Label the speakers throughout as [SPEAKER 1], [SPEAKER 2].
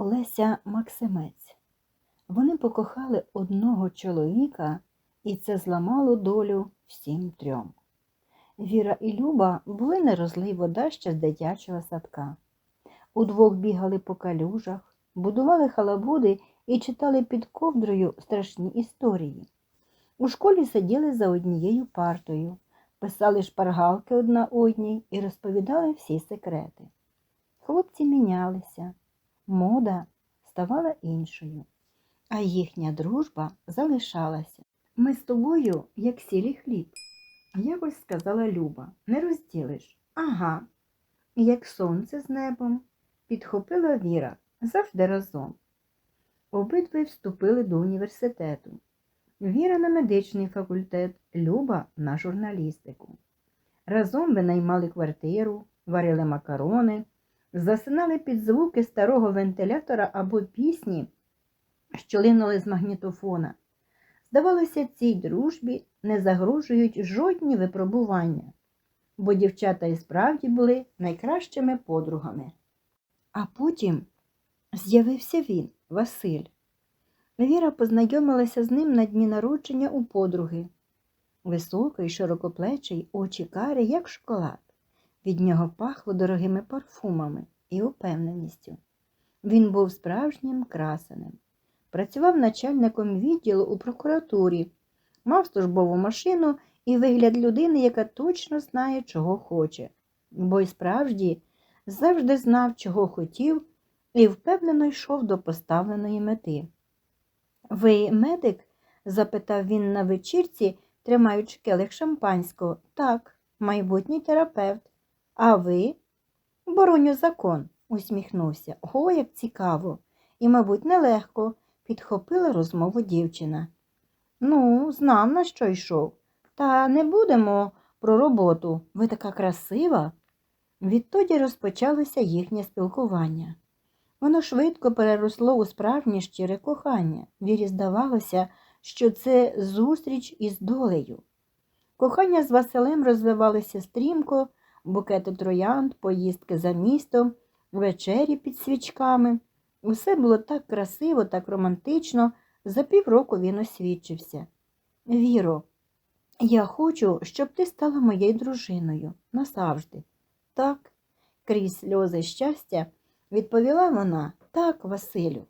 [SPEAKER 1] Олеся Максимець. Вони покохали одного чоловіка, і це зламало долю всім трьом. Віра і Люба були не розлий вода ще з дитячого садка. Удвох бігали по калюжах, будували халабуди і читали під ковдрою страшні історії. У школі сиділи за однією партою, писали шпаргалки одна одній і розповідали всі секрети. Хлопці мінялися, мода ставала іншою, а їхня дружба залишалася. Ми з тобою, як сілі хліб, якось сказала Люба, не розділиш. Ага, як сонце з небом, підхопила Віра завжди разом. Обидві вступили до університету. Віра на медичний факультет, Люба на журналістику. Разом винаймали квартиру, варили макарони, засинали під звуки старого вентилятора або пісні, що линули з магнітофона. Здавалося, цій дружбі не загрожують жодні випробування, бо дівчата і справді були найкращими подругами. А потім з'явився він, Василь. Віра познайомилася з ним на дні народження у подруги. Високий, широкоплечий, очі карі, як шоколад. Від нього пахло дорогими парфумами і упевненістю. Він був справжнім красенем. Працював начальником відділу у прокуратурі, мав службову машину і вигляд людини, яка точно знає, чого хоче, бо й справді завжди знав, чого хотів, і впевнено йшов до поставленої мети. Ви медик? запитав він на вечірці, тримаючи келих шампанського. Так, майбутній терапевт. А ви? Бороню закон, усміхнувся. О, як цікаво. І, мабуть, нелегко, підхопила розмову дівчина. Ну, знав, на що йшов. Та не будемо про роботу. Ви така красива. Відтоді розпочалося їхнє спілкування. Воно швидко переросло у справжнє щире кохання. Вірі здавалося, що це зустріч із долею. Кохання з Василем розвивалося стрімко, букети троянд, поїздки за містом, вечері під свічками. Усе було так красиво, так романтично. За півроку він освідчився. Віро, я хочу, щоб ти стала моєю дружиною назавжди. Так, крізь сльози щастя, відповіла вона так, Василю.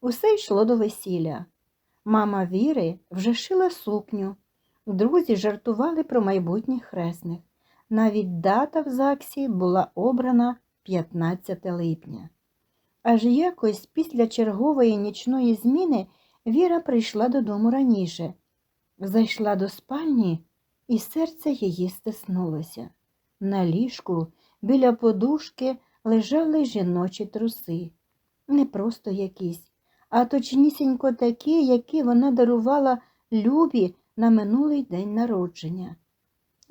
[SPEAKER 1] Усе йшло до весілля. Мама Віри вже шила сукню. Друзі жартували про майбутніх хресних. Навіть дата в ЗАГСі була обрана 15 липня. Аж якось після чергової нічної зміни Віра прийшла додому раніше. Зайшла до спальні, і серце її стиснулося. На ліжку біля подушки лежали жіночі труси. Не просто якісь, а точнісінько такі, які вона дарувала Любі на минулий день народження.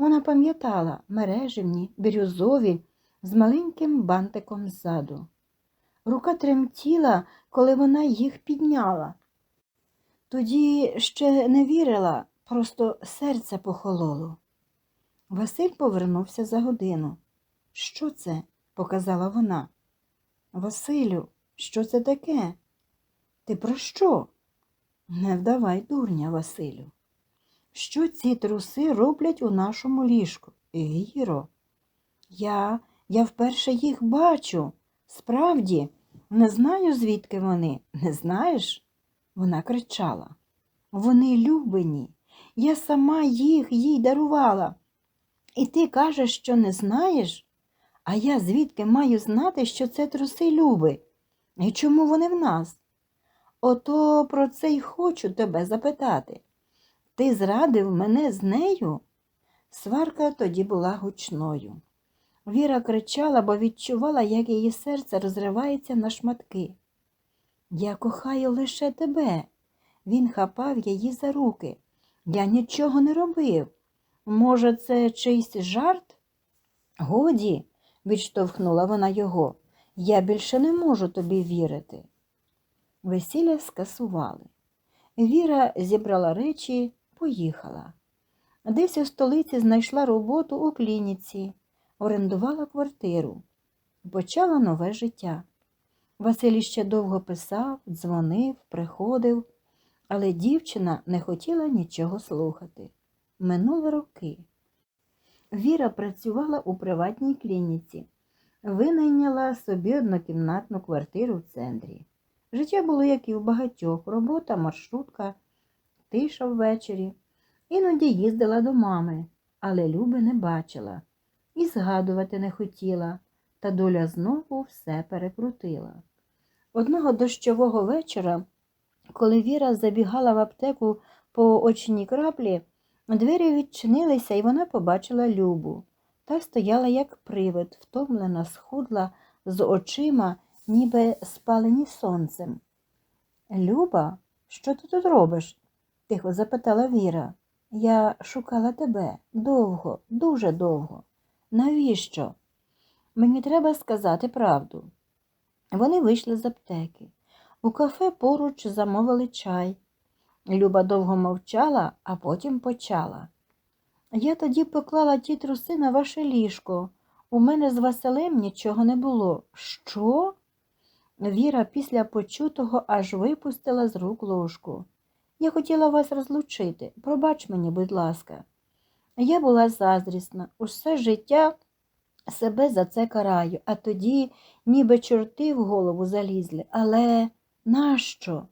[SPEAKER 1] Вона пам'ятала мережевні, бірюзові, з маленьким бантиком ззаду. Рука тремтіла, коли вона їх підняла. Тоді ще не вірила, просто серце похололо. Василь повернувся за годину. Що це? показала вона. Василю, що це таке? Ти про що? Не вдавай дурня, Василю. Що ці труси роблять у нашому ліжку? Віро, я, я вперше їх бачу. Справді, не знаю, звідки вони. Не знаєш? Вона кричала. Вони любені. Я сама їх їй дарувала. І ти кажеш, що не знаєш? А я звідки маю знати, що це труси люби? І чому вони в нас? Ото про це й хочу тебе запитати. Ти зрадив мене з нею? Сварка тоді була гучною. Віра кричала, бо відчувала, як її серце розривається на шматки. Я кохаю лише тебе. Він хапав її за руки. Я нічого не робив. Може, це чийсь жарт? Годі, відштовхнула вона його. Я більше не можу тобі вірити. Весілля скасували. Віра зібрала речі, поїхала. Десь у столиці знайшла роботу у клініці, орендувала квартиру, почала нове життя. Василь ще довго писав, дзвонив, приходив, але дівчина не хотіла нічого слухати. Минули роки. Віра працювала у приватній клініці, винайняла собі однокімнатну квартиру в центрі. Життя було, як і в багатьох, робота, маршрутка, тиша ввечері. Іноді їздила до мами, але Люби не бачила і згадувати не хотіла, та доля знову все перекрутила. Одного дощового вечора, коли Віра забігала в аптеку по очній краплі, двері відчинилися, і вона побачила Любу. Та стояла, як привид, втомлена, схудла, з очима, ніби спалені сонцем. Люба, що ти тут робиш? Тихо запитала Віра. Я шукала тебе довго, дуже довго. Навіщо? Мені треба сказати правду. Вони вийшли з аптеки. У кафе поруч замовили чай. Люба довго мовчала, а потім почала. Я тоді поклала ті труси на ваше ліжко. У мене з Василем нічого не було. Що? Віра після почутого аж випустила з рук ложку. Я хотіла вас розлучити. Пробач мені, будь ласка. Я була заздрісна, усе життя себе за це караю, а тоді ніби чорти в голову залізли. Але нащо?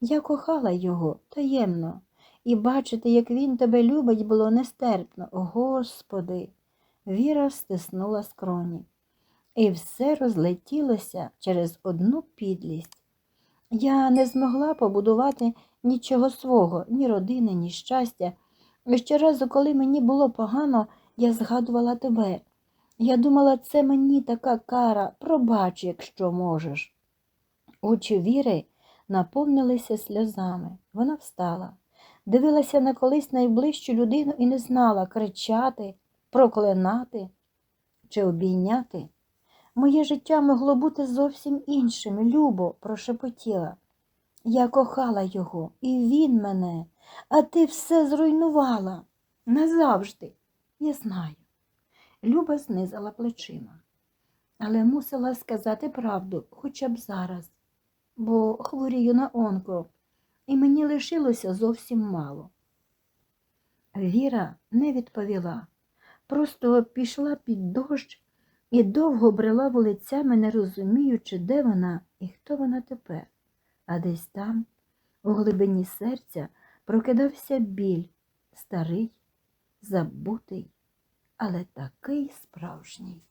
[SPEAKER 1] Я кохала його таємно, і бачити, як він тебе любить, було нестерпно. Господи, Віра стиснула скроні. І все розлетілося через одну підлість. Я не змогла побудувати нічого свого, ні родини, ні щастя. І щоразу, коли мені було погано, я згадувала тебе. Я думала, це мені така кара, пробач, якщо можеш. Очі Віри наповнилися сльозами. Вона встала, дивилася на колись найближчу людину і не знала кричати, проклинати чи обійняти. Моє життя могло бути зовсім іншим, любо, прошепотіла. Я кохала його, і він мене, а ти все зруйнувала. Назавжди, я знаю. Люба знизала плечима, але мусила сказати правду хоча б зараз, бо хворію на онко, і мені лишилося зовсім мало. Віра не відповіла, просто пішла під дощ і довго брела вулицями, не розуміючи, де вона і хто вона тепер. А десь там, у глибині серця, прокидався біль, старий, забутий, але такий справжній.